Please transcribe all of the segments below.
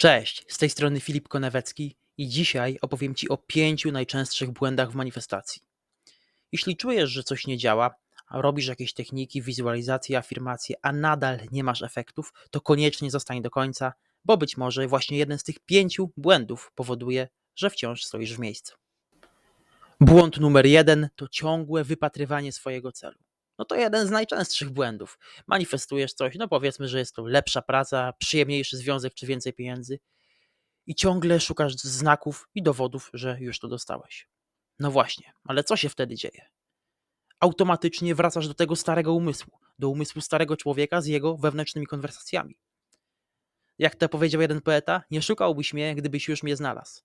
Cześć, z tej strony Filip Konewecki i dzisiaj opowiem Ci o pięciu najczęstszych błędach w manifestacji. Jeśli czujesz, że coś nie działa, robisz jakieś techniki, wizualizacje, afirmacje, a nadal nie masz efektów, to koniecznie zostań do końca, bo być może właśnie jeden z tych pięciu błędów powoduje, że wciąż stoisz w miejscu. Błąd numer jeden to ciągłe wypatrywanie swojego celu. No to jeden z najczęstszych błędów. Manifestujesz coś, no powiedzmy, że jest to lepsza praca, przyjemniejszy związek czy więcej pieniędzy i ciągle szukasz znaków i dowodów, że już to dostałeś. No właśnie, ale co się wtedy dzieje? Automatycznie wracasz do tego starego umysłu, do umysłu starego człowieka z jego wewnętrznymi konwersacjami. Jak to powiedział jeden poeta, nie szukałbyś mnie, gdybyś już mnie znalazł.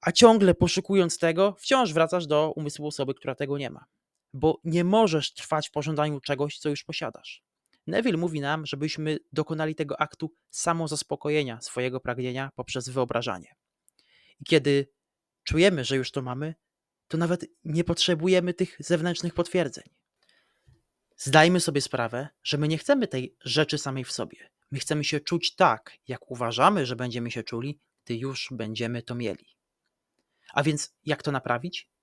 A ciągle poszukując tego, wciąż wracasz do umysłu osoby, która tego nie ma bo nie możesz trwać w pożądaniu czegoś, co już posiadasz. Neville mówi nam, żebyśmy dokonali tego aktu samozaspokojenia swojego pragnienia poprzez wyobrażanie. I kiedy czujemy, że już to mamy, to nawet nie potrzebujemy tych zewnętrznych potwierdzeń. Zdajmy sobie sprawę, że my nie chcemy tej rzeczy samej w sobie. My chcemy się czuć tak, jak uważamy, że będziemy się czuli, gdy już będziemy to mieli. A więc jak to naprawić?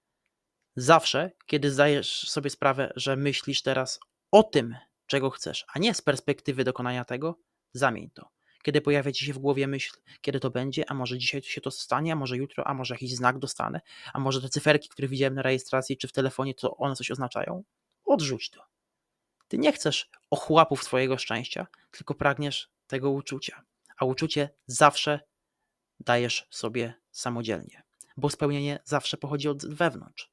Zawsze, kiedy zdajesz sobie sprawę, że myślisz teraz o tym, czego chcesz, a nie z perspektywy dokonania tego, zamień to. Kiedy pojawia ci się w głowie myśl, kiedy to będzie, a może dzisiaj się to stanie, a może jutro, a może jakiś znak dostanę, a może te cyferki, które widziałem na rejestracji czy w telefonie, to one coś oznaczają, odrzuć to. Ty nie chcesz ochłapów swojego szczęścia, tylko pragniesz tego uczucia. A uczucie zawsze dajesz sobie samodzielnie, bo spełnienie zawsze pochodzi od wewnątrz.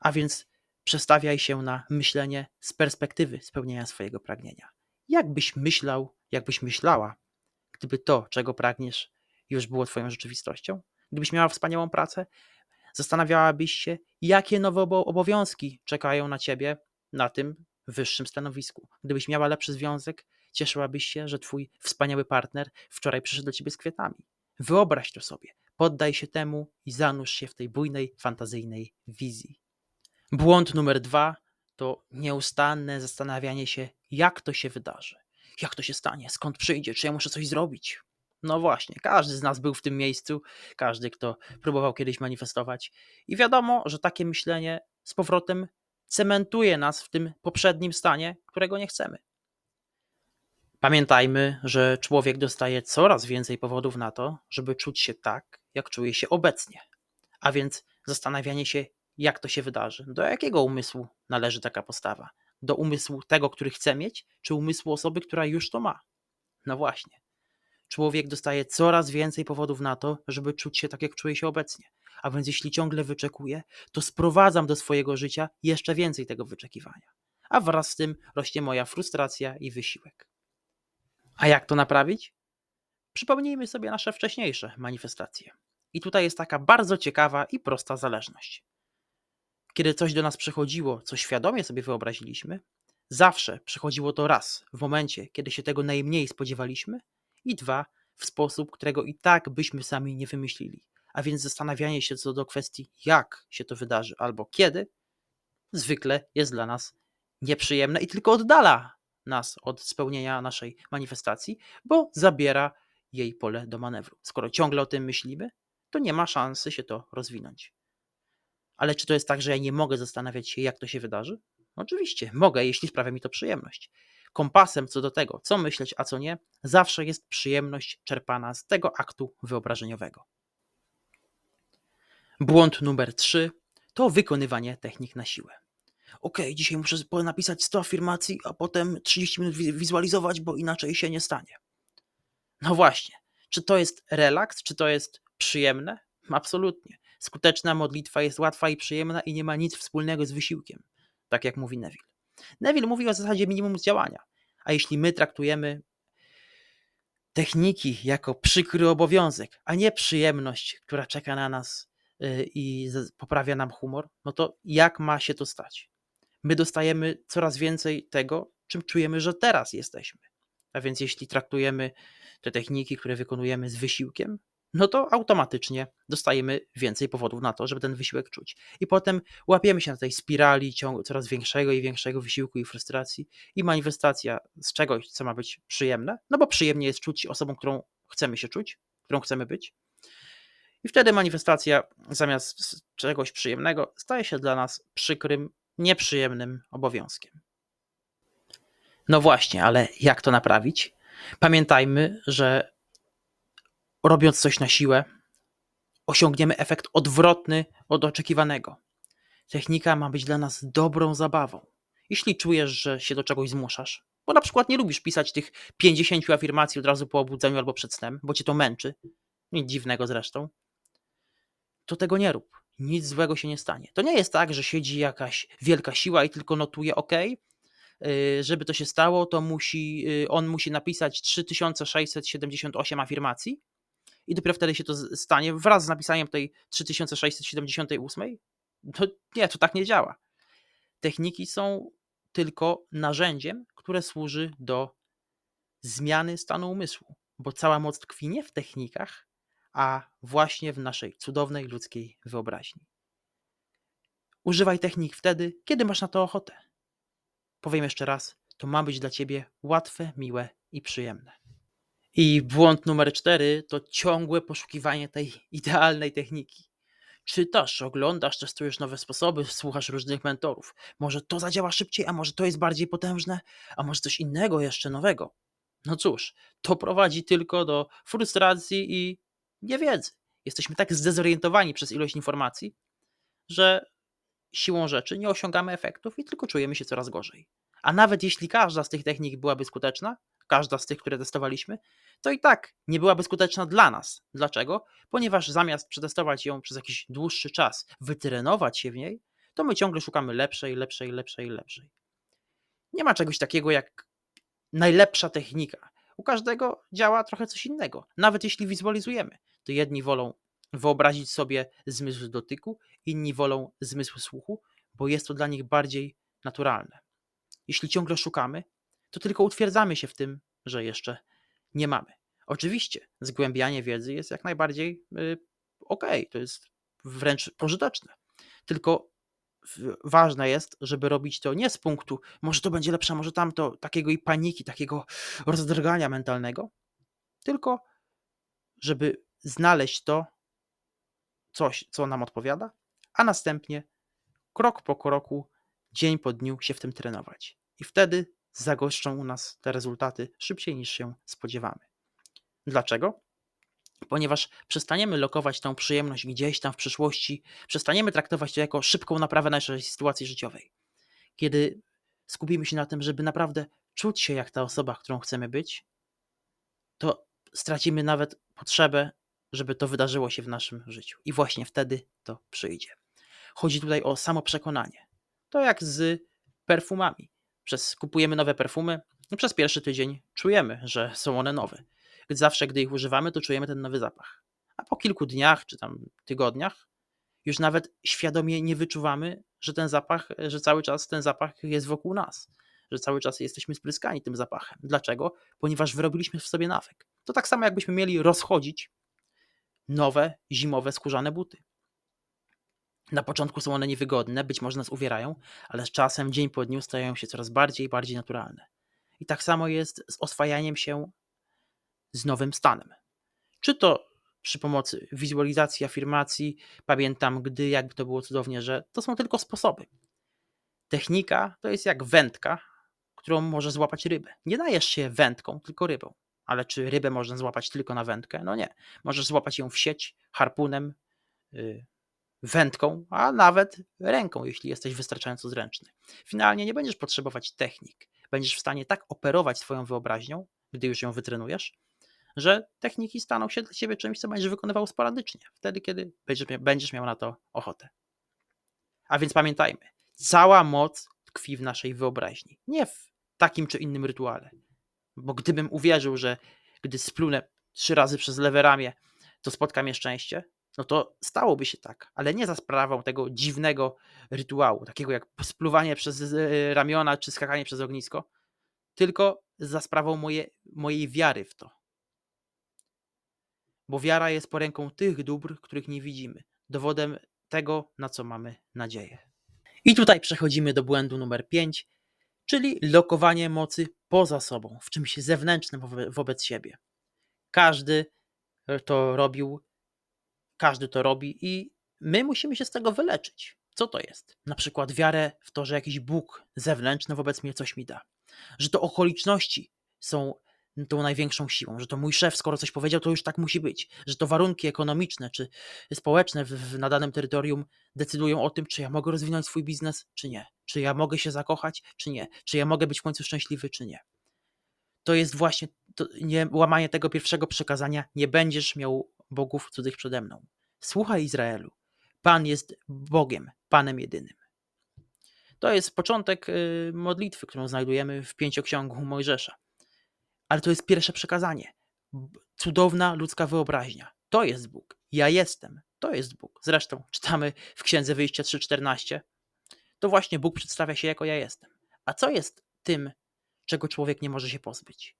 A więc przestawiaj się na myślenie z perspektywy spełnienia swojego pragnienia. Jakbyś myślał, jakbyś myślała, gdyby to, czego pragniesz, już było Twoją rzeczywistością? Gdybyś miała wspaniałą pracę, zastanawiałabyś się, jakie nowe obowiązki czekają na Ciebie na tym wyższym stanowisku. Gdybyś miała lepszy związek, cieszyłabyś się, że Twój wspaniały partner wczoraj przyszedł do Ciebie z kwiatami. Wyobraź to sobie, poddaj się temu i zanurz się w tej bujnej, fantazyjnej wizji. Błąd numer dwa to nieustanne zastanawianie się, jak to się wydarzy, jak to się stanie, skąd przyjdzie, czy ja muszę coś zrobić. No właśnie, każdy z nas był w tym miejscu, każdy, kto próbował kiedyś manifestować, i wiadomo, że takie myślenie z powrotem cementuje nas w tym poprzednim stanie, którego nie chcemy. Pamiętajmy, że człowiek dostaje coraz więcej powodów na to, żeby czuć się tak, jak czuje się obecnie. A więc zastanawianie się, jak to się wydarzy. Do jakiego umysłu należy taka postawa? Do umysłu tego, który chce mieć, czy umysłu osoby, która już to ma? No właśnie. Człowiek dostaje coraz więcej powodów na to, żeby czuć się tak, jak czuje się obecnie. A więc jeśli ciągle wyczekuję, to sprowadzam do swojego życia jeszcze więcej tego wyczekiwania. A wraz z tym rośnie moja frustracja i wysiłek. A jak to naprawić? Przypomnijmy sobie nasze wcześniejsze manifestacje. I tutaj jest taka bardzo ciekawa i prosta zależność kiedy coś do nas przychodziło, co świadomie sobie wyobraziliśmy, zawsze przychodziło to raz, w momencie, kiedy się tego najmniej spodziewaliśmy, i dwa, w sposób, którego i tak byśmy sami nie wymyślili. A więc zastanawianie się co do kwestii, jak się to wydarzy albo kiedy, zwykle jest dla nas nieprzyjemne i tylko oddala nas od spełnienia naszej manifestacji, bo zabiera jej pole do manewru. Skoro ciągle o tym myślimy, to nie ma szansy się to rozwinąć. Ale czy to jest tak, że ja nie mogę zastanawiać się, jak to się wydarzy? Oczywiście, mogę, jeśli sprawia mi to przyjemność. Kompasem co do tego, co myśleć, a co nie, zawsze jest przyjemność czerpana z tego aktu wyobrażeniowego. Błąd numer 3 to wykonywanie technik na siłę. Ok, dzisiaj muszę napisać 100 afirmacji, a potem 30 minut wizualizować, bo inaczej się nie stanie. No właśnie, czy to jest relaks, czy to jest przyjemne? Absolutnie. Skuteczna modlitwa jest łatwa i przyjemna i nie ma nic wspólnego z wysiłkiem, tak jak mówi Neville. Neville mówi o zasadzie minimum działania, a jeśli my traktujemy techniki jako przykry obowiązek, a nie przyjemność, która czeka na nas y, i poprawia nam humor, no to jak ma się to stać? My dostajemy coraz więcej tego, czym czujemy, że teraz jesteśmy. A więc jeśli traktujemy te techniki, które wykonujemy z wysiłkiem, no to automatycznie dostajemy więcej powodów na to, żeby ten wysiłek czuć. I potem łapiemy się na tej spirali ciągu coraz większego i większego wysiłku i frustracji i manifestacja z czegoś, co ma być przyjemne, no bo przyjemnie jest czuć osobą, którą chcemy się czuć, którą chcemy być. I wtedy manifestacja zamiast czegoś przyjemnego staje się dla nas przykrym, nieprzyjemnym obowiązkiem. No właśnie, ale jak to naprawić? Pamiętajmy, że robiąc coś na siłę, osiągniemy efekt odwrotny od oczekiwanego. Technika ma być dla nas dobrą zabawą. Jeśli czujesz, że się do czegoś zmuszasz, bo na przykład nie lubisz pisać tych 50 afirmacji od razu po obudzeniu albo przed snem, bo cię to męczy, nic dziwnego zresztą, to tego nie rób. Nic złego się nie stanie. To nie jest tak, że siedzi jakaś wielka siła i tylko notuje OK. Żeby to się stało, to musi, y, on musi napisać 3678 afirmacji i dopiero wtedy się to stanie wraz z napisaniem tej 3678. To nie, to tak nie działa. Techniki są tylko narzędziem, które służy do zmiany stanu umysłu, bo cała moc tkwi nie w technikach, a właśnie w naszej cudownej ludzkiej wyobraźni. Używaj technik wtedy, kiedy masz na to ochotę. Powiem jeszcze raz, to ma być dla ciebie łatwe, miłe i przyjemne. I błąd numer cztery to ciągłe poszukiwanie tej idealnej techniki. Czytasz, oglądasz, testujesz nowe sposoby, słuchasz różnych mentorów. Może to zadziała szybciej, a może to jest bardziej potężne, a może coś innego jeszcze nowego. No cóż, to prowadzi tylko do frustracji i niewiedzy. Jesteśmy tak zdezorientowani przez ilość informacji, że siłą rzeczy nie osiągamy efektów i tylko czujemy się coraz gorzej. A nawet jeśli każda z tych technik byłaby skuteczna, każda z tych, które testowaliśmy, to i tak nie byłaby skuteczna dla nas. Dlaczego? Ponieważ zamiast przetestować ją przez jakiś dłuższy czas, wytrenować się w niej, to my ciągle szukamy lepszej, lepszej, lepszej, lepszej. Nie ma czegoś takiego jak najlepsza technika. U każdego działa trochę coś innego. Nawet jeśli wizualizujemy, to jedni wolą wyobrazić sobie zmysł dotyku, inni wolą zmysł słuchu, bo jest to dla nich bardziej naturalne. Jeśli ciągle szukamy, to tylko utwierdzamy się w tym, że jeszcze nie mamy. Oczywiście, zgłębianie wiedzy jest jak najbardziej y, ok, to jest wręcz pożyteczne. Tylko ważne jest, żeby robić to nie z punktu, może to będzie lepsze, może tamto, takiego i paniki, takiego rozdrgania mentalnego, tylko żeby znaleźć to, coś, co nam odpowiada, a następnie krok po kroku, dzień po dniu się w tym trenować. I wtedy zagoszczą u nas te rezultaty szybciej niż się spodziewamy. Dlaczego? Ponieważ przestaniemy lokować tą przyjemność gdzieś tam w przyszłości, przestaniemy traktować to jako szybką naprawę naszej sytuacji życiowej. Kiedy skupimy się na tym, żeby naprawdę czuć się jak ta osoba, którą chcemy być, to stracimy nawet potrzebę, żeby to wydarzyło się w naszym życiu. I właśnie wtedy to przyjdzie. Chodzi tutaj o samo przekonanie. To jak z perfumami. Przez, kupujemy nowe perfumy i przez pierwszy tydzień czujemy, że są one nowe. Zawsze, gdy ich używamy, to czujemy ten nowy zapach. A po kilku dniach czy tam tygodniach już nawet świadomie nie wyczuwamy, że ten zapach, że cały czas ten zapach jest wokół nas, że cały czas jesteśmy spryskani tym zapachem. Dlaczego? Ponieważ wyrobiliśmy w sobie nawyk. To tak samo jakbyśmy mieli rozchodzić nowe zimowe skórzane buty. Na początku są one niewygodne, być może nas uwierają, ale z czasem, dzień po dniu, stają się coraz bardziej i bardziej naturalne. I tak samo jest z oswajaniem się z nowym stanem. Czy to przy pomocy wizualizacji, afirmacji, pamiętam, gdy jakby to było cudownie, że to są tylko sposoby. Technika to jest jak wędka, którą może złapać rybę. Nie dajesz się wędką, tylko rybą. Ale czy rybę można złapać tylko na wędkę? No nie. Możesz złapać ją w sieć, harpunem, yy, wędką, a nawet ręką, jeśli jesteś wystarczająco zręczny. Finalnie nie będziesz potrzebować technik. Będziesz w stanie tak operować swoją wyobraźnią, gdy już ją wytrenujesz, że techniki staną się dla ciebie czymś, co będziesz wykonywał sporadycznie, wtedy, kiedy będziesz miał, na to ochotę. A więc pamiętajmy, cała moc tkwi w naszej wyobraźni, nie w takim czy innym rytuale. Bo gdybym uwierzył, że gdy splunę trzy razy przez lewe ramię, to spotka mnie szczęście, no to stałoby się tak, ale nie za sprawą tego dziwnego rytuału, takiego jak spluwanie przez e, ramiona czy skakanie przez ognisko, tylko za sprawą moje, mojej wiary w to. Bo wiara jest poręką tych dóbr, których nie widzimy, dowodem tego, na co mamy nadzieję. I tutaj przechodzimy do błędu numer 5, czyli lokowanie mocy poza sobą, w czymś zewnętrznym wobe- wobec siebie. Każdy to robił, każdy to robi i my musimy się z tego wyleczyć. Co to jest? Na przykład wiarę w to, że jakiś Bóg zewnętrzny wobec mnie coś mi da. Że to okoliczności są tą największą siłą, że to mój szef, skoro coś powiedział, to już tak musi być, że to warunki ekonomiczne czy społeczne w, w, na danym terytorium decydują o tym, czy ja mogę rozwinąć swój biznes, czy nie, czy ja mogę się zakochać, czy nie, czy ja mogę być w końcu szczęśliwy, czy nie. To jest właśnie to nie, łamanie tego pierwszego przekazania: nie będziesz miał bogów cudzych przede mną. Słuchaj Izraelu, Pan jest Bogiem, Panem jedynym. To jest początek y, modlitwy, którą znajdujemy w pięcioksiągu Mojżesza. Ale to jest pierwsze przekazanie. Cudowna ludzka wyobraźnia. To jest Bóg. Ja jestem. To jest Bóg. Zresztą czytamy w Księdze Wyjścia 3:14. To właśnie Bóg przedstawia się jako ja jestem. A co jest tym, czego człowiek nie może się pozbyć?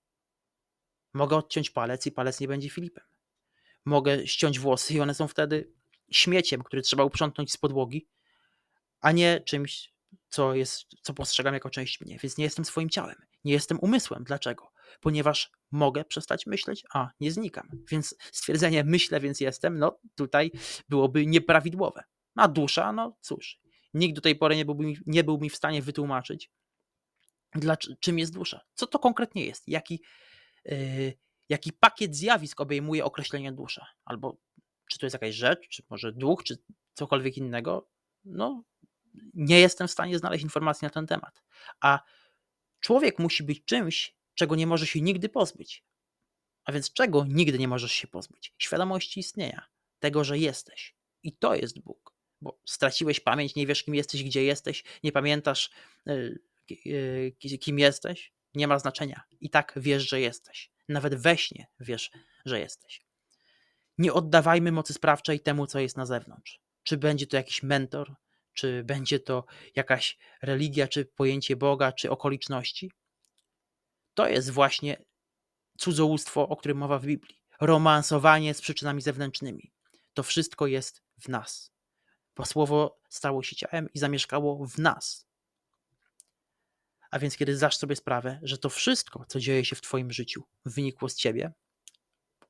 Mogę odciąć palec i palec nie będzie Filipem. Mogę ściąć włosy i one są wtedy śmieciem, który trzeba uprzątnąć z podłogi, a nie czymś, co, jest, co postrzegam jako część mnie. Więc nie jestem swoim ciałem, nie jestem umysłem. Dlaczego? Ponieważ mogę przestać myśleć, a nie znikam. Więc stwierdzenie myślę, więc jestem, no tutaj byłoby nieprawidłowe. A dusza, no cóż, nikt do tej pory nie byłby nie był mi w stanie wytłumaczyć, dla, czym jest dusza. Co to konkretnie jest? Jaki, yy, jaki pakiet zjawisk obejmuje określenie dusza? Albo czy to jest jakaś rzecz, czy może duch, czy cokolwiek innego? No, nie jestem w stanie znaleźć informacji na ten temat. A człowiek musi być czymś, czego nie może się nigdy pozbyć. A więc czego nigdy nie możesz się pozbyć? Świadomości istnienia, tego, że jesteś. I to jest Bóg. Bo straciłeś pamięć, nie wiesz, kim jesteś, gdzie jesteś, nie pamiętasz, yy, yy, kim jesteś, nie ma znaczenia. I tak wiesz, że jesteś. Nawet we śnie wiesz, że jesteś. Nie oddawajmy mocy sprawczej temu, co jest na zewnątrz. Czy będzie to jakiś mentor, czy będzie to jakaś religia, czy pojęcie Boga, czy okoliczności. To jest właśnie cudzołóstwo, o którym mowa w Biblii. Romansowanie z przyczynami zewnętrznymi. To wszystko jest w nas. Bo słowo stało się ciałem i zamieszkało w nas. A więc, kiedy zdasz sobie sprawę, że to wszystko, co dzieje się w Twoim życiu, wynikło z Ciebie,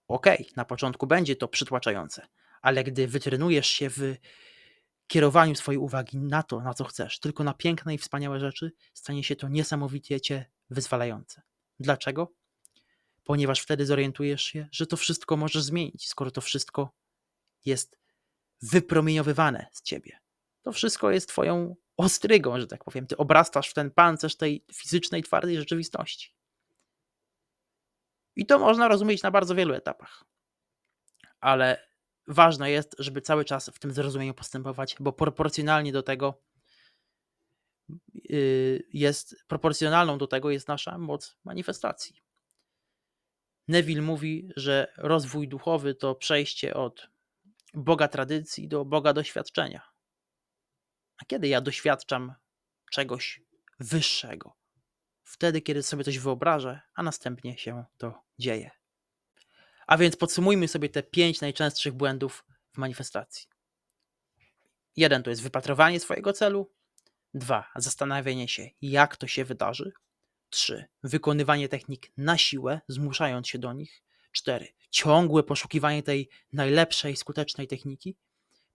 okej, okay, na początku będzie to przytłaczające, ale gdy wytrenujesz się w kierowaniu swojej uwagi na to, na co chcesz, tylko na piękne i wspaniałe rzeczy, stanie się to niesamowicie cię wyzwalające. Dlaczego? Ponieważ wtedy zorientujesz się, że to wszystko możesz zmienić, skoro to wszystko jest wypromieniowywane z ciebie. To wszystko jest twoją ostrygą, że tak powiem. Ty obrastasz w ten pancerz tej fizycznej, twardej rzeczywistości. I to można rozumieć na bardzo wielu etapach. Ale ważne jest, żeby cały czas w tym zrozumieniu postępować, bo proporcjonalnie do tego y, jest, proporcjonalną do tego jest nasza moc manifestacji. Neville mówi, że rozwój duchowy to przejście od Boga tradycji do Boga doświadczenia. A kiedy ja doświadczam czegoś wyższego? Wtedy, kiedy sobie coś wyobrażę, a następnie się to dzieje. A więc podsumujmy sobie te pięć najczęstszych błędów w manifestacji. Jeden to jest wypatrowanie swojego celu. Dwa, zastanawianie się, jak to się wydarzy. Trzy, wykonywanie technik na siłę, zmuszając się do nich. Cztery, ciągłe poszukiwanie tej najlepszej, skutecznej techniki.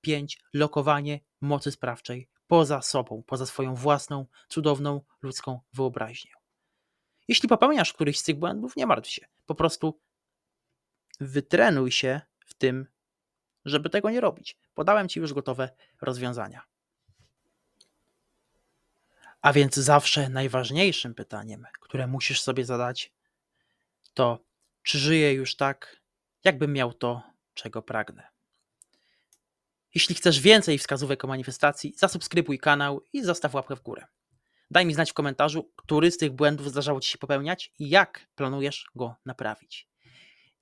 Pięć, lokowanie mocy sprawczej poza sobą, poza swoją własną, cudowną ludzką wyobraźnią. Jeśli popełniasz któryś z tych błędów, nie martw się. Po prostu wytrenuj się w tym, żeby tego nie robić. Podałem Ci już gotowe rozwiązania. A więc zawsze najważniejszym pytaniem, które musisz sobie zadać, to czy żyję już tak, jakbym miał to, czego pragnę. Jeśli chcesz więcej wskazówek o manifestacji, zasubskrybuj kanał i zostaw łapkę w górę. Daj mi znać w komentarzu, który z tych błędów zdarzało Ci się popełniać i jak planujesz go naprawić.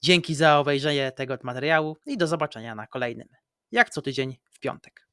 Dzięki za obejrzenie tego materiału i do zobaczenia na kolejnym, jak co tydzień w piątek.